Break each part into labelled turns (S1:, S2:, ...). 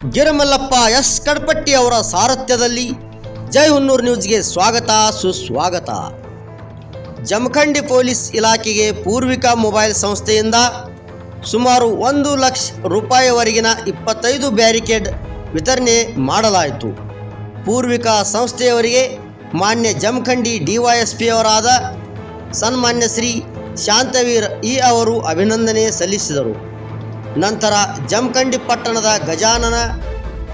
S1: ಗಿರಮಲ್ಲಪ್ಪ S ಕಡ್ಪಟ್ಟಿ ಅವರ ಸಾರಥ್ಯದಲ್ಲಿ. ಜೈ ಹುನ್ನೂರು ನ್ಯೂಸ್ಗೆ ಸ್ವಾಗತ, ಸುಸ್ವಾಗತ. ಜಮಖಂಡಿ ಪೊಲೀಸ್ ಇಲಾಖೆಗೆ ಪೂರ್ವಿಕಾ ಮೊಬೈಲ್ ಸಂಸ್ಥೆಯಿಂದ ಸುಮಾರು ಒಂದು ಲಕ್ಷ ರೂಪಾಯಿವರೆಗಿನ ಇಪ್ಪತ್ತೈದು ಬ್ಯಾರಿಕೇಡ್ ವಿತರಣೆ ಮಾಡಲಾಯಿತು. ಪೂರ್ವಿಕಾ ಸಂಸ್ಥೆಯವರಿಗೆ ಮಾನ್ಯ ಜಮಖಂಡಿ ಡಿವೈಎಸ್ಪಿ ಅವರಾದ ಸನ್ಮಾನ್ಯ ಶ್ರೀ ಶಾಂತವೀರ್ ಇ ಅವರು ಅಭಿನಂದನೆ ಸಲ್ಲಿಸಿದರು. ನಂತರ ಜಮಖಂಡಿ ಪಟ್ಟಣದ ಗಜಾನನ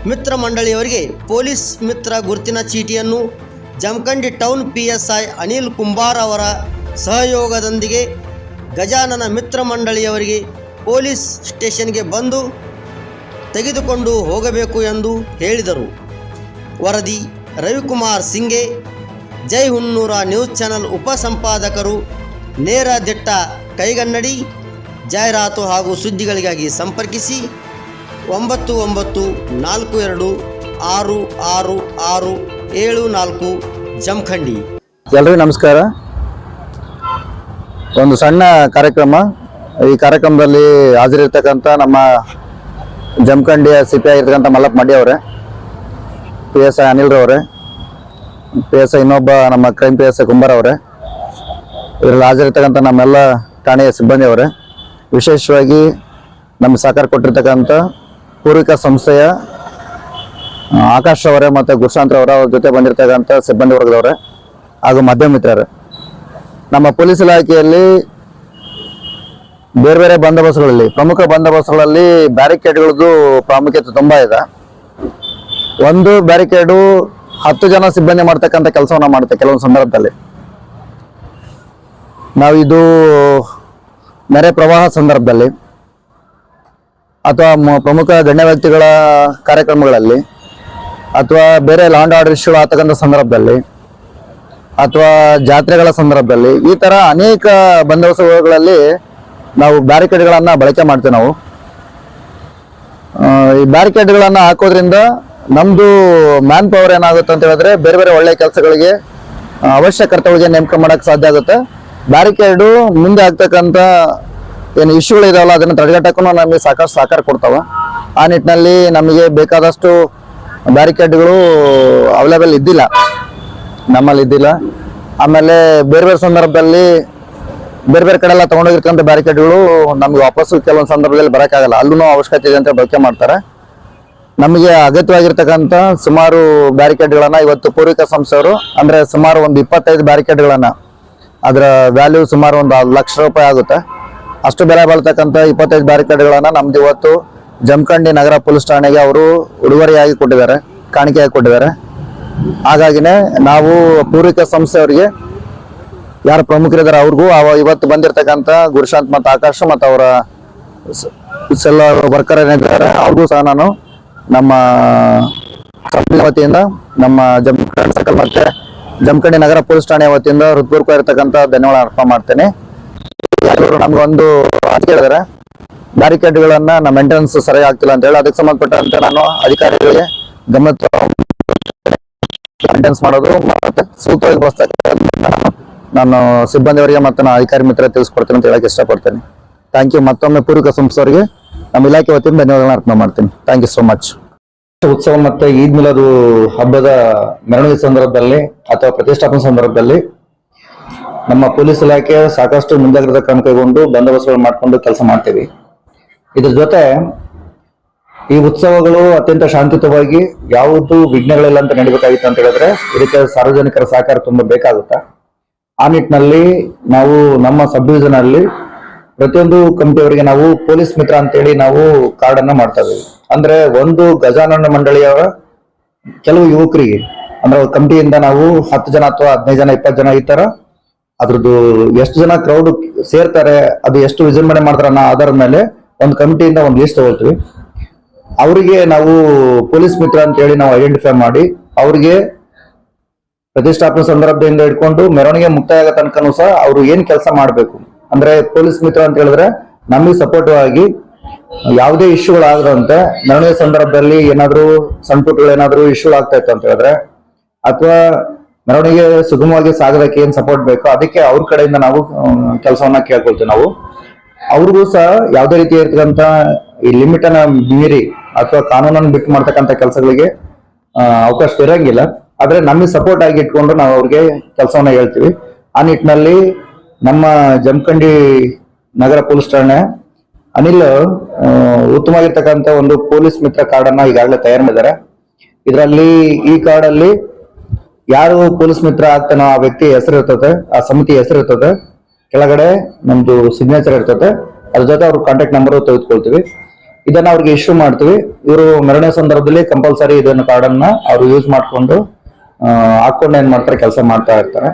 S1: ಮಿತ್ರ ಮಂಡಳಿಯವರಿಗೆ ಪೊಲೀಸ್ ಮಿತ್ರ ಗುರುತಿನ ಚೀಟಿಯನ್ನು Jamkhandi town P S I Anil Kumbar ಅವರ ಸಹಯೋಗದೊಂದಿಗೆ ಗಜಾನನ ಮಿತ್ರ ಮಂಡಳಿಯವರಿಗೆ ಪೊಲೀಸ್ ಸ್ಟೇಷನ್ಗೆ ಬಂದು ತೆಗೆದುಕೊಂಡು ಹೋಗಬೇಕು ಎಂದು ಹೇಳಿದರು. ವರದಿ ರವಿಕುಮಾರ್ ಸಿಂಗೆ ಜೈ ಹುನ್ನೂರ ನ್ಯೂಸ್ ಚಾನೆಲ್ ಉಪಸಂಪಾದಕರು ನೇರ ದಿಟ್ಟ ಕೈಗನ್ನಡಿ ಜಾಹೀರಾತು ಹಾಗೂ ಸುದ್ದಿಗಳಿಗಾಗಿ ಸಂಪರ್ಕಿಸಿ ಒಂಬತ್ತು ಒಂಬತ್ತು ನಾಲ್ಕು ಎರಡು ಆರು ಆರು ಆರು ಏಳು ನಾಲ್ಕು ಜಮಖಂಡಿ.
S2: ಎಲ್ರಿಗೂ ನಮಸ್ಕಾರ. ಒಂದು ಸಣ್ಣ ಕಾರ್ಯಕ್ರಮ. ಈ ಕಾರ್ಯಕ್ರಮದಲ್ಲಿ ಹಾಜರಿರ್ತಕ್ಕಂಥ ನಮ್ಮ ಜಮಖಂಡಿಯ ಸಿ ಪಿ ಆಗಿರ್ತಕ್ಕಂಥ ಮಲ್ಲಪ್ಪ ಮಡ್ಡಿ ಅವರೇ ಪಿ ಎಸ್ ಐ ಅನಿಲ್ ರವರೇ ಪಿ ಎಸ್ ಐ ಇನ್ನೊಬ್ಬ ನಮ್ಮ ಕ್ರೈಮ್ ಪಿ ಎಸ್ ಐ ಕುಂಬಾರ ಅವರೇ, ಇದರಲ್ಲಿ ಹಾಜರಿರ್ತಕ್ಕಂಥ ನಮ್ಮೆಲ್ಲ ಠಾಣೆಯ ಸಿಬ್ಬಂದಿ ಅವರೇ. ವಿಶೇಷವಾಗಿ ನಮ್ಮ ಸಹಕಾರ ಕೊಟ್ಟಿರ್ತಕ್ಕಂಥ ಪೂರ್ವಿಕ ಸಂಸ್ಥೆಯ ಆಕಾಶ್ ಅವರೇ ಮತ್ತು ಗುರುಶಾಂತ್ ಅವರ ಜೊತೆ ಬಂದಿರ್ತಕ್ಕಂಥ ಸಿಬ್ಬಂದಿ ವರ್ಗದವರೇ ಹಾಗೂ ಮಧ್ಯಮ ಮಿತ್ರರೇ. ನಮ್ಮ ಪೊಲೀಸ್ ಇಲಾಖೆಯಲ್ಲಿ ಬೇರೆ ಬೇರೆ ಬಂದೋಬಸ್ತ್ಗಳಲ್ಲಿ, ಪ್ರಮುಖ ಬಂದೋಬಸ್ತ್ಗಳಲ್ಲಿ ಬ್ಯಾರಿಕೇಡ್ಗಳದ್ದು ಪ್ರಾಮುಖ್ಯತೆ ತುಂಬ ಇದೆ. ಒಂದು ಬ್ಯಾರಿಕೇಡು ಹತ್ತು ಜನ ಸಿಬ್ಬಂದಿ ಮಾಡ್ತಕ್ಕಂಥ ಕೆಲಸವನ್ನ ಮಾಡುತ್ತೆ ಕೆಲವೊಂದು ಸಂದರ್ಭದಲ್ಲಿ. ನಾವು ಇದು ನೆರೆ ಪ್ರವಾಹ ಸಂದರ್ಭದಲ್ಲಿ ಅಥವಾ ಪ್ರಮುಖ ಗಣ್ಯ ವ್ಯಕ್ತಿಗಳ ಕಾರ್ಯಕ್ರಮಗಳಲ್ಲಿ ಅಥವಾ ಬೇರೆ ಲಾಂಡ್ ಆರ್ಡರ್ ಇಶ್ಯೂ ಆಗ್ತಕ್ಕಂಥ ಸಂದರ್ಭದಲ್ಲಿ ಅಥವಾ ಜಾತ್ರೆಗಳ ಸಂದರ್ಭದಲ್ಲಿ ಈ ಥರ ಅನೇಕ ಬಂದೋಬಸ್ತುಗಳಲ್ಲಿ ನಾವು ಬ್ಯಾರಿಕೇಡ್ಗಳನ್ನು ಬಳಕೆ ಮಾಡ್ತೇವೆ ನಾವು. ಈ ಬ್ಯಾರಿಕೇಡ್ಗಳನ್ನು ಹಾಕೋದ್ರಿಂದ ನಮ್ಮದು ಮ್ಯಾನ್ ಪವರ್ ಏನಾಗುತ್ತೆ ಅಂತ ಹೇಳಿದ್ರೆ ಬೇರೆ ಬೇರೆ ಒಳ್ಳೆಯ ಕೆಲಸಗಳಿಗೆ ಅವಶ್ಯ ಕರ್ತವ್ಯಗಳಿಗೆ ನೇಮಕ ಮಾಡೋಕ್ಕೆ ಸಾಧ್ಯ ಆಗುತ್ತೆ. ಬ್ಯಾರಿಕೇಡು ಮುಂದೆ ಆಗ್ತಕ್ಕಂಥ ಏನು ಇಶ್ಯೂಗಳು ಇದಾವಲ್ಲ, ಅದನ್ನ ತಡೆಗಟ್ಟಕ್ಕೂ ನಮಗೆ ಸಾಕಷ್ಟು ಸಹಕಾರ ಕೊಡ್ತಾವ. ಆ ನಿಟ್ಟಿನಲ್ಲಿ ನಮಗೆ ಬೇಕಾದಷ್ಟು ಬ್ಯಾರಿಕೇಡ್ಗಳು ಅವೈಲೇಬಲ್ ಇದ್ದಿಲ್ಲ. ನಮ್ಮಲ್ಲಿ ಇದ್ದಿಲ್ಲ. ಆಮೇಲೆ ಬೇರೆ ಬೇರೆ ಸಂದರ್ಭದಲ್ಲಿ ಬೇರೆ ಬೇರೆ ಕಡೆ ಎಲ್ಲ ತಗೊಂಡೋಗಿರ್ತಕ್ಕಂಥ ಬ್ಯಾರಿಕೇಡ್ಗಳು ನಮ್ಗೆ ವಾಪಸ್ಸು ಕೆಲವೊಂದು ಸಂದರ್ಭದಲ್ಲಿ ಬರೋಕ್ಕಾಗಲ್ಲ. ಅಲ್ಲೂ ಅವಶ್ಯಕತೆ ಇದೆ ಅಂತ ಬಳಕೆ ಮಾಡ್ತಾರೆ. ನಮಗೆ ಅಗತ್ಯವಾಗಿರ್ತಕ್ಕಂಥ ಸುಮಾರು ಬ್ಯಾರಿಕೇಡ್ಗಳನ್ನ ಇವತ್ತು ಪೂರ್ವಿಕ ಸಂಸ್ಥೆಯವರು, ಅಂದ್ರೆ ಸುಮಾರು ಒಂದು ಇಪ್ಪತ್ತೈದು ಬ್ಯಾರಿಕೇಡ್ಗಳನ್ನ ಅದರ ವ್ಯಾಲ್ಯೂ ಸುಮಾರು ಒಂದು ಲಕ್ಷ ರೂಪಾಯಿ ಆಗುತ್ತೆ. ಅಷ್ಟು ಬೆಲೆ ಬಾಳ್ತಕ್ಕಂಥ ಇಪ್ಪತ್ತೈದು ಬ್ಯಾರಿಕೇಡ್ಗಳನ್ನು ನಮ್ದು ಇವತ್ತು ಜಮಖಂಡಿ ನಗರ ಪೊಲೀಸ್ ಠಾಣೆಗೆ ಅವರು ಉಡುಗೊರೆಯಾಗಿ ಕೊಟ್ಟಿದ್ದಾರೆ, ಕಾಣಿಕೆಯಾಗಿ ಕೊಟ್ಟಿದ್ದಾರೆ. ಹಾಗಾಗಿನೇ ನಾವು ಪೂರ್ವಿಕ ಸಂಸ್ಥೆಯವರಿಗೆ ಯಾರು ಪ್ರಮುಖರಿದ್ದಾರೆ ಅವ್ರಿಗೂ, ಅವ ಇವತ್ತು ಬಂದಿರತಕ್ಕಂಥ ಗುರುಶಾಂತ್ ಮತ್ತು ಆಕಾಶ್ ಮತ್ತು ಅವರ ಸೆಲ್ಲ ವರ್ಕರ್ ಏನಿದ್ದಾರೆ, ಅವ್ರಿಗೂ ಸಹ ನಾನು ನಮ್ಮ ವತಿಯಿಂದ ನಮ್ಮ ಜಮ್ಮು ಸರ್ಕಲ್ ಮತ್ತೆ ಜಮಖಂಡಿ ನಗರ ಪೊಲೀಸ್ ಠಾಣೆ ವತಿಯಿಂದ ಹೃತ್ಪೂರ್ವಕ ಇರತಕ್ಕಂಥ ಧನ್ಯವಾದ ಅರ್ಪಣೆ ಮಾಡ್ತೇನೆ. ನಮ್ಗೊಂದು ಕೇಳಿದ್ರೆ ಹೇಳಿದ್ದಾರೆ ಬ್ಯಾರಿಕೇಡ್ಗಳನ್ನ ನಮ್ಮ ಮೇಂಟೆನೆನ್ಸ್ ಸರಿಯಾಗಿ ಆಗ್ತಿಲ್ಲ ಅಂತ ಹೇಳಿ, ಅದಕ್ಕೆ ಸಂಬಂಧಪಟ್ಟಂತೆ ನಾನು ಅಧಿಕಾರಿಗಳಿಗೆ ಗಮನ ಮಾಡೋದು ಮತ್ತೆ ಸೂಕ್ತವಾಗಿ ಬಳಸ್ತಕ್ಕಂಥ ನಾನು ಸಿಬ್ಬಂದಿಯವರಿಗೆ ಮತ್ತು ನಾನು ಅಧಿಕಾರಿ ಮಿತ್ರ ತಿಳಿಸ್ಕೊಡ್ತೇನೆ ಅಂತ ಹೇಳಕ್ ಇಷ್ಟಪಡ್ತೇನೆ. ಥ್ಯಾಂಕ್ ಯು ಮತ್ತೊಮ್ಮೆ ಪೂರ್ವಿಕ ಸಂಸ್ಥೆಯವರಿಗೆ ನಮ್ಮ ಇಲಾಖೆ ವತಿಯಿಂದ ಧನ್ಯವಾದಗಳನ್ನ ಅರ್ಪಣೆ ಮಾಡ್ತೀನಿ. ಥ್ಯಾಂಕ್ ಯು ಸೋ ಮಚ್ ಉತ್ಸವ ಮತ್ತೆ ಈದ್ ಮಿಲಾದು ಹಬ್ಬದ ಮೆರವಣಿಗೆ ಸಂದರ್ಭದಲ್ಲಿ ಅಥವಾ ಪ್ರತಿಷ್ಠಾಪನೆ ಸಂದರ್ಭದಲ್ಲಿ ನಮ್ಮ ಪೊಲೀಸ್ ಇಲಾಖೆ ಸಾಕಷ್ಟು ಮುಂಜಾಗ್ರತಾ ಕ್ರಮ ಕೈಗೊಂಡು ಬಂದೋಬಸ್ತ್ಗಳು ಮಾಡ್ಕೊಂಡು ಕೆಲಸ ಮಾಡ್ತೀವಿ. ಇದ್ರ ಜೊತೆ ಈ ಉತ್ಸವಗಳು ಅತ್ಯಂತ ಶಾಂತಿಯುತವಾಗಿ ಯಾವುದು ವಿಘ್ನಗಳಿಲ್ಲ ಅಂತ ನಡಿಬೇಕಾಗಿತ್ತು ಅಂತ ಹೇಳಿದ್ರೆ ಇದಕ್ಕೆ ಸಾರ್ವಜನಿಕರ ಸಹಕಾರ ತುಂಬಾ ಬೇಕಾಗುತ್ತಾ. ಆ ನಿಟ್ಟಿನಲ್ಲಿ ನಾವು ನಮ್ಮ ಸಬ್ ಡಿವಿಷನ್ ಅಲ್ಲಿ ಪ್ರತಿಯೊಂದು ಕಮಿಟಿಯವರಿಗೆ ನಾವು ಪೊಲೀಸ್ ಮಿತ್ರ ಅಂತೇಳಿ ನಾವು ಕಾರ್ಡ್ ಅನ್ನ ಮಾಡ್ತಾ ಅಂದ್ರೆ ಒಂದು ಗಜಾನನ ಮಂಡಳಿಯವರ ಕೆಲವು ಯುವಕರಿಗೆ, ಅಂದ್ರೆ ಕಮಿಟಿಯಿಂದ ನಾವು ಹತ್ತು ಜನ ಅಥವಾ ಹದಿನೈದು ಜನ, ಇಪ್ಪತ್ತು ಜನ ಈ ಅದ್ರದ್ದು ಎಷ್ಟು ಜನ ಕ್ರೌಡ್ ಸೇರ್ತಾರೆ, ಅದು ಎಷ್ಟು ವಿಜೃಂಭಣೆ ಮಾಡ್ತಾರ ಅನ್ನೋ ಆಧಾರದ ಮೇಲೆ ಒಂದು ಕಮಿಟಿಯಿಂದ ಒಂದು ಲಿಸ್ಟ್ ತಗೊಳ್ತೀವಿ. ಅವರಿಗೆ ನಾವು ಪೊಲೀಸ್ ಮಿತ್ರ ಅಂತ ಹೇಳಿ ನಾವು ಐಡೆಂಟಿಫೈ ಮಾಡಿ, ಅವ್ರಿಗೆ ಪ್ರತಿಷ್ಠಾಪನೆ ಸಂದರ್ಭದಿಂದ ಇಟ್ಕೊಂಡು ಮೆರವಣಿಗೆ ಮುಕ್ತಾಯ ತನಕನೂ ಸಹ ಅವರು ಏನ್ ಕೆಲಸ ಮಾಡಬೇಕು ಅಂದ್ರೆ ಪೊಲೀಸ್ ಮಿತ್ರ ಅಂತ ಹೇಳಿದ್ರೆ ನಮಗೆ ಸಪೋರ್ಟಿವ್ ಆಗಿ ಯಾವುದೇ ಇಶ್ಯೂಗಳಾಗದಂತೆ ಮೆರವಣಿಗೆ ಸಂದರ್ಭದಲ್ಲಿ ಏನಾದರೂ ಸಣ್ಣ ಏನಾದ್ರೂ ಇಶ್ಯೂ ಆಗ್ತಾ ಇತ್ತು ಅಂತ ಹೇಳಿದ್ರೆ ಅಥವಾ ಮೆರವಣಿಗೆ ಸುಗಮವಾಗಿ ಸಾಗೋದಕ್ಕೆ ಏನ್ ಸಪೋರ್ಟ್ ಬೇಕೋ ಅದಕ್ಕೆ ಅವ್ರ ಕಡೆಯಿಂದ ನಾವು ಕೆಲಸವನ್ನ ಕೇಳ್ಕೊಳ್ತೀವಿ ನಾವು. ಅವ್ರಿಗೂ ಸಹ ಯಾವುದೇ ರೀತಿ ಇರ್ತಕ್ಕಂಥ ಈ ಲಿಮಿಟ್ ಅನ್ನ ಮೀರಿ ಅಥವಾ ಕಾನೂನನ್ನು ಬಿಟ್ಟು ಮಾಡ್ತಕ್ಕಂಥ ಕೆಲಸಗಳಿಗೆ ಅವಕಾಶ ಇರಂಗಿಲ್ಲ. ಆದ್ರೆ ನಮಗೆ ಸಪೋರ್ಟ್ ಆಗಿ ಇಟ್ಕೊಂಡು ನಾವು ಅವ್ರಿಗೆ ಕೆಲಸವನ್ನ ಹೇಳ್ತೀವಿ. ಆ ನಿಟ್ಟಿನಲ್ಲಿ ನಮ್ಮ ಜಮಖಂಡಿ ನಗರ ಪೊಲೀಸ್ ಠಾಣೆ, ಅನಿಲ್ ಉತ್ತಮವಾಗಿರ್ತಕ್ಕಂಥ ಒಂದು ಪೊಲೀಸ್ ಮಿತ್ರ ಕಾರ್ಡ್ ಅನ್ನ ಈಗಾಗಲೇ ತಯಾರು ಮಾಡಿದ್ದಾರೆ. ಇದರಲ್ಲಿ ಈ ಕಾರ್ಡ್ ಅಲ್ಲಿ ಯಾರು ಪೊಲೀಸ್ ಮಿತ್ರ ಆಗ್ತಾನೋ ಆ ವ್ಯಕ್ತಿ ಹೆಸರು ಇರ್ತದೆ, ಆ ಸಮಿತಿ ಹೆಸರು ಇರ್ತದೆ, ಕೆಳಗಡೆ ನಮ್ದು ಸಿಗ್ನೇಚರ್ ಇರ್ತದೆ. ಅದ್ರ ಜೊತೆ ಅವ್ರ ಕಾಂಟ್ಯಾಕ್ಟ್ ನಂಬರ್ ತೆಗೆದುಕೊಳ್ತೀವಿ. ಇದನ್ನ ಅವ್ರಿಗೆ ಇಶ್ಯೂ ಮಾಡ್ತೀವಿ. ಇವರು ಮರಣ ಸಂದರ್ಭದಲ್ಲಿ ಕಂಪಲ್ಸರಿ ಇದನ್ನ ಕಾರ್ಡನ್ನ ಅವರು ಯೂಸ್ ಮಾಡಿಕೊಂಡು ಹಾಕೊಂಡು ಏನ್ ಮಾಡ್ತಾರೆ, ಕೆಲಸ ಮಾಡ್ತಾ ಇರ್ತಾರೆ.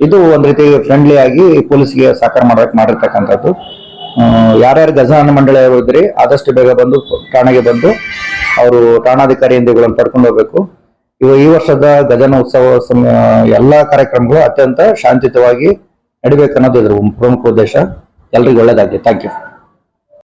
S2: ಇದು ಒಂದ್ ರೀತಿ ಫ್ರೆಂಡ್ಲಿ ಆಗಿ ಪೊಲೀಸ್ಗೆ ಸಹಕಾರ ಮಾಡಕ್ ಮಾಡಿರ್ತಕ್ಕಂಥದ್ದು. ಯಾರ್ಯಾರು ಗಜಾನ ಮಂಡಳಿ ಇದ್ರಿ ಆದಷ್ಟು ಬೇಗ ಬಂದು ಠಾಣೆಗೆ ಬಂದು ಅವರು ಠಾಣಾಧಿಕಾರಿಯಿಂದ ಇವುಗಳನ್ನು ಪಡ್ಕೊಂಡು ಹೋಗ್ಬೇಕು. ಇವ ಈ ವರ್ಷದ ಗಜನ ಉತ್ಸವ ಎಲ್ಲಾ ಕಾರ್ಯಕ್ರಮಗಳು ಅತ್ಯಂತ ಶಾಂತಿಯುತವಾಗಿ ನಡಿಬೇಕನ್ನೋದು ಇದ್ರ ಪ್ರಮುಖ ಉದ್ದೇಶ. ಎಲ್ರಿಗೂ ಒಳ್ಳೇದಾಗ್ಲಿ. Thank you